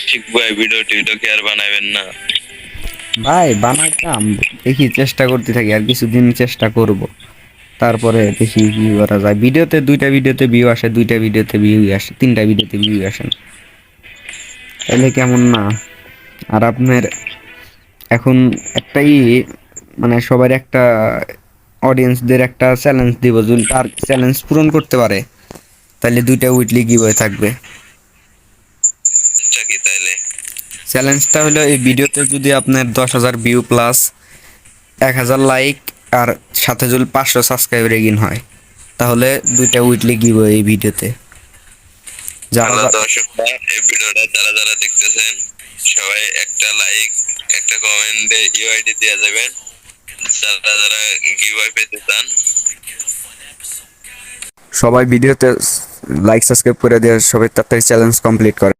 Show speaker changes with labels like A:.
A: আশিক ভাই ভিডিও টিডিও কি আর বানাবেন না?
B: ভাই, বানাইতাম। দেখি চেষ্টা করতে থাকি, আর কিছুদিন চেষ্টা করব। তারপরে দেখি কি করা যায়। ভিডিওতে দুইটা ভিডিওতে ভিউ আসে, দুইটা ভিডিওতে ভিউ আসে, তিনটা ভিডিওতে ভিউ আসে। তাহলে কেমন না? আর আপনার এখন একটাই মানে সবার একটা অডিয়েন্সদের একটা চ্যালেঞ্জ দিব, যদি তার চ্যালেঞ্জ পূরণ করতে পারে, তাহলে দুইটা উইকলি গিভওয়ে থাকবে।
A: আচ্ছা কি তাইলে।
B: চ্যালেঞ্জটা হলো এই ভিডিওতে যদি আপনার দশ হাজার ভিউ প্লাস এক হাজার লাইক আর সাথে যদি পাঁচশো সাবস্ক্রাইবার এগিন হয় তাহলে দুইটা উইকলি গিভ এই ভিডিওতে। যারা
A: দর্শকরা এই ভিডিওটা যারা যারা দেখতেছেন সবাই একটা লাইক একটা কমেন্টে ইউআইডি দিয়ে যাবেন। যারা যারা গিভওয়ে পেতে চান।
B: সবাই ভিডিওতে লাইক সাবস্ক্রাইব করে দিয়ে সবাই তাড়াতাড়ি চ্যালেঞ্জ কমপ্লিট করে।